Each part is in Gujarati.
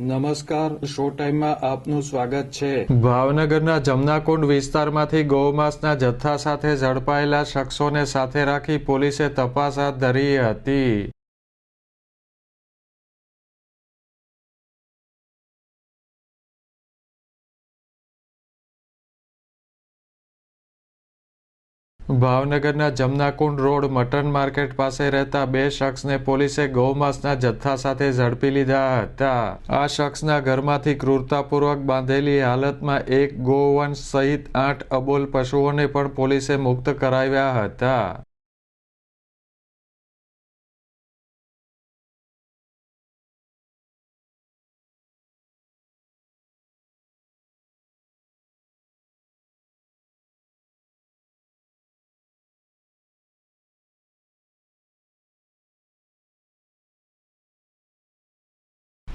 નમસ્કાર, શો ટાઈમમાં આપનું સ્વાગત છે. ભાવનગરના જમનાકુંડ વિસ્તારમાંથી ગૌમાંસના જથ્થા સાથે ઝડપાયેલા શખ્સોને સાથે રાખી પોલીસે તપાસ હાથ ધરી હતી. ભાવનગરના જમનાકુંડ રોડ મટન માર્કેટ પાસે રહેતા બે શખ્સને પોલીસે ગૌમાંસના જથ્થા સાથે ઝડપી લીધા હતા. આ શખ્સના ઘરમાંથી ક્રૂરતાપૂર્વક બાંધેલી હાલતમાં એક ગોવંશ સહિત આઠ અબોલ પશુઓને પણ પોલીસે મુક્ત કરાવ્યા હતા.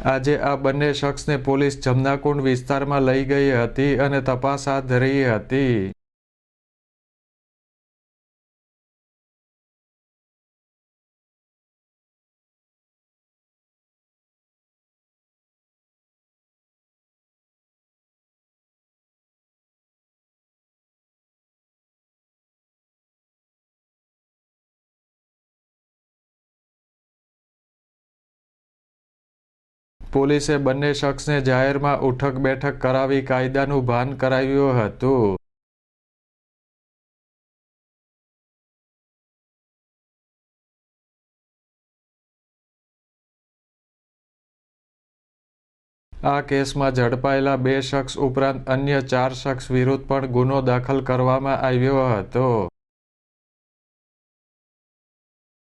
આજે આ બંને શખ્સને પોલીસ જમનાકુંડ વિસ્તારમાં લઈ ગઈ હતી અને તપાસ હાથ ધરી હતી. પોલીસે બંને શખ્સને જાહેરમાં ઉઠક બેઠક કરાવી કાયદાનું ભાન કરાવ્યું હતું. આ કેસમાં ઝડપાયેલા બે શખ્સ ઉપરાંત અન્ય ચાર શખ્સ વિરુદ્ધ પણ ગુનો દાખલ કરવામાં આવ્યો હતો.